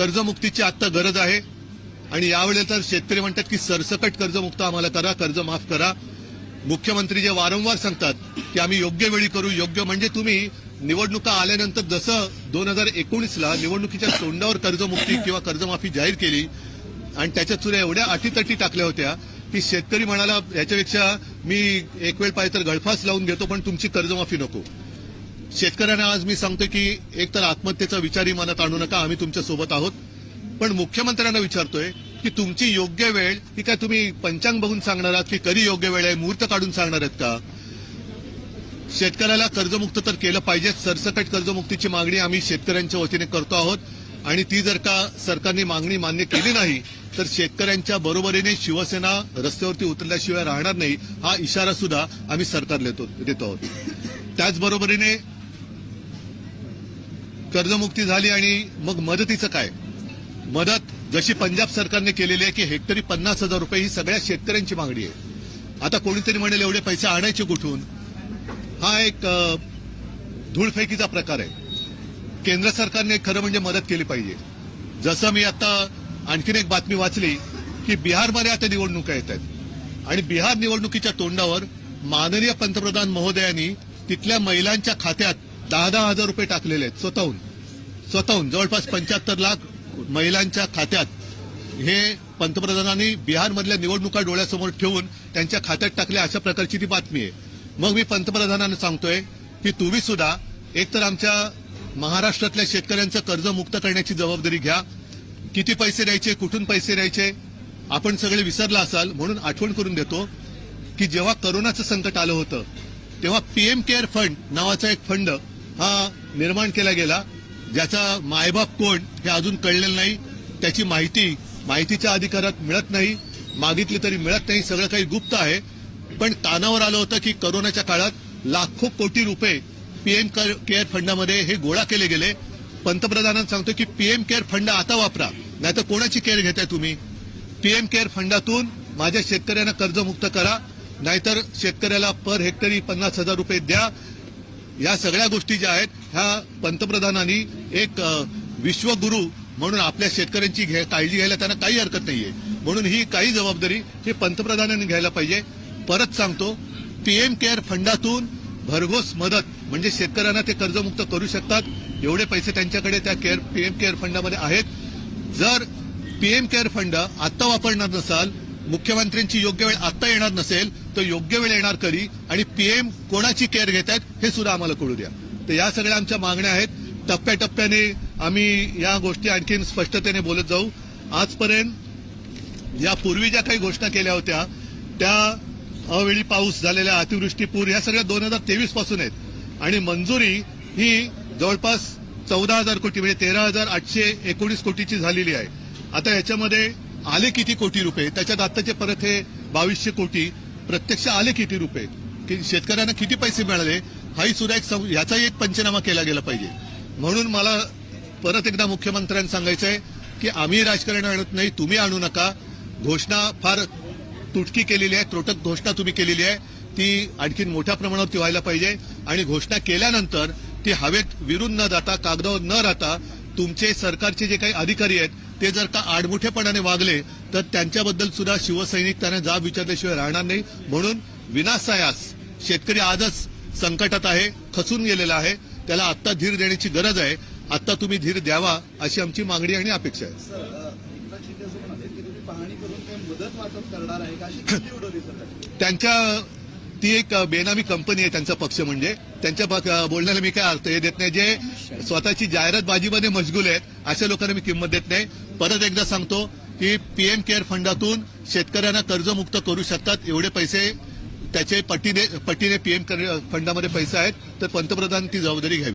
कर्जमुक्तीची आत्ता गरज आहे. आणि यावेळेला तर शेतकरी म्हणतात की सरसकट कर्जमुक्त आम्हाला करा कर्ज माफ करा. मुख्यमंत्री जे वारंवार सांगतात की आम्ही योग्य वेळी करू योग्य म्हणजे तुम्ही निवडणुका आल्यानंतर जसं दोन हजार एकोणीसला निवडणुकीच्या तोंडावर कर्जमुक्ती किंवा कर्जमाफी जाहीर केली आणि त्याच्यात सुद्धा एवढ्या अटीतटी टाकल्या होत्या की शेतकरी म्हणाला याच्यापेक्षा मी एक वेळ पाहिजे तर गळफास लावून घेतो पण तुमची कर्जमाफी नको. शेतकऱ्यांना आज मी सांगतो की एक तर आत्महत्येचा विचारही मनात आणू नका आम्ही तुमच्यासोबत आहोत. पण मुख्यमंत्र्यांना विचारतोय की तुमची योग्य वेळ ही काय तुम्ही पंचांग बघून सांगणार आहात की कधी योग्य वेळ आहे मुहूर्त काढून सांगणार आहेत का? शेतकऱ्याला कर्जमुक्त तर केलं पाहिजे सरसकट कर्जमुक्तीची मागणी आम्ही शेतकऱ्यांच्या वतीने करतो आहोत. आणि ती जर का सरकारने मागणी मान्य केली नाही तर शेतकऱ्यांच्या बरोबरीने शिवसेना रस्त्यावरती उतरल्याशिवाय राहणार नाही हा इशारा सुद्धा आम्ही सरकारला देतो देतो आहोत. त्याचबरोबरीने कर्जमुक्ती झाली आणि मग मदतीचं काय? मदत जशी पंजाब सरकारने केलेली आहे की हेक्टरी पन्नास हजार रुपये ही सगळ्या शेतकऱ्यांची मागणी आहे. आता कोणीतरी म्हणेल एवढे पैसे आणायचे कुठून? हा एक धूळफेकीचा प्रकार आहे. केंद्र सरकारने खरं म्हणजे मदत केली पाहिजे. जसं मी आता आणखीन एक बातमी वाचली की बिहारमध्ये आता निवडणुका येत आहेत. आणि बिहार निवडणुकीच्या तोंडावर माननीय पंतप्रधान महोदयांनी तिथल्या महिलांच्या खात्यात दहा दहा हजार रुपये टाकलेले आहेत स्वतःहून. स्वतःहून जवळपास पंच्याहत्तर लाख महिलांच्या खात्यात हे पंतप्रधानांनी बिहारमधल्या निवडणुका डोळ्यासमोर ठेवून त्यांच्या खात्यात टाकल्या अशा प्रकारची ती बातमी आहे. मग मी पंतप्रधानांना सांगतोय की तुम्ही सुद्धा एकतर आमच्या महाराष्ट्रातल्या शेतकऱ्यांचं कर्ज मुक्त करण्याची जबाबदारी घ्या. किती पैसे द्यायचे कुठून पैसे द्यायचे? आपण सगळे विसरला असाल म्हणून आठवण करून देतो की जेव्हा करोनाचं संकट आलं होतं तेव्हा पीएम केअर फंड नावाचा एक फंड हा निर्माण केला गेला. ज्याचा मायबाप कोण हे अजून कळलेलं नाही. त्याची माहिती माहितीच्या अधिकारात मिळत नाही. मागितली तरी मिळत नाही सगळं काही गुप्त आहे. पण कानावर आलं होतं की करोनाच्या काळात लाखो कोटी रुपये पीएम केअर फंडामध्ये हे गोळा केले गेले. पंतप्रधानांना सांगतो की पीएम केअर फंड आता वापरा नाहीतर कोणाची केअर घेताय तुम्ही? पीएम केअर फंडातून माझ्या शेतकऱ्यांना कर्जमुक्त करा नाहीतर शेतकऱ्याला पर हेक्टरी पन्नास हजार रुपये द्या. या सगळ्या गोष्टी ज्या आहेत ह्या पंतप्रधानांनी एक विश्वगुरु म्हणून आपल्या शेतकऱ्यांची घे- काळजी घ्यायला त्यांना काही हरकत नाहीये. म्हणून ही काही जबाबदारी ही पंतप्रधानांनी घ्यायला पाहिजे. परत सांगतो पीएम केअर फंडातून भरघोस मदत म्हणजे शेतकऱ्यांना ते कर्जमुक्त करू शकतात. एवढे पैसे त्यांच्याकडे त्या केअर पीएम केअर फंडामध्ये आहेत. जर पीएम केअर फंड आता वापरणार नसाल मुख्यमंत्र्यांची योग्य वेळ आता येणार नसेल तर योग्य वेळ येणार करी आणि पीएम कोणाची केअर घेत आहेत हे सुद्धा आम्हाला कळू द्या. तर या सगळ्या आमच्या मागण्या आहेत. टप्प्याटप्प्याने आम्ही या गोष्टी आणखीन स्पष्टतेने बोलत जाऊ. आजपर्यंत यापूर्वी ज्या काही घोषणा केल्या होत्या त्या अवेळी पाऊस झालेल्या अतिवृष्टी पूर या सगळ्या दोन हजार तेवीसपासून आहेत. आणि मंजुरी ही जवळपास चौदा हजार कोटी म्हणजे तेरा हजार आठशे एकोणीस कोटीची झालेली आहे. आता याच्यामध्ये आले किती कोटी रुपये? त्याच्यात आताचे परत हे बावीसशे कोटी प्रत्यक्ष आले किती रुपये? की शेतकऱ्यांना किती पैसे मिळाले? हाही सुद्धा एक याचाही एक पंचनामा केला गेला पाहिजे. म्हणून मला परत एकदा मुख्यमंत्र्यांना सांगायचं आहे की आम्ही राजकारण आणत नाही तुम्ही आणू नका. घोषणा फार तुटकी केलेली आहे त्रोटक घोषणा तुम्ही केलेली आहे. ती आणखीन मोठ्या प्रमाणावरती व्हायला पाहिजे आणि घोषणा केल्यानंतर ती हवेत विरून न जाता कागदावर न राहता तुमचे सरकारचे जे काही अधिकारी आहेत ते जर का आडमुठेपणाने वागले तर त्यांच्याबद्दल सुद्धा शिवसैनिक त्यांना जाब विचारल्याशिवाय राहणार नाही. म्हणून विनासायास शेतकरी आजच संकटात आहे खचून गेलेला आहे. त्याला आत्ता धीर देण्याची गरज आहे. आत्ता तुम्ही धीर द्यावा अशी आमची मागणी आणि अपेक्षा आहे. त्यांच्या ती एक बेनामी कंपनी आहे त्यांचा पक्ष म्हणजे. त्यांच्या बोलण्याला मी काय अर्थ हे देत नाही. जे स्वतःची जाहिरातबाजीमध्ये मशगूल आहेत अशा लोकांना मी किंमत देत नाही. परत एकदा सांगतो की पीएम केअर फंडातून शेतकऱ्यांना कर्जमुक्त करू शकतात. एवढे पैसे त्याचे पटीने पटीने पीएम फंडामध्ये पैसे आहेत तर पंतप्रधान ती जबाबदारी घ्यावी.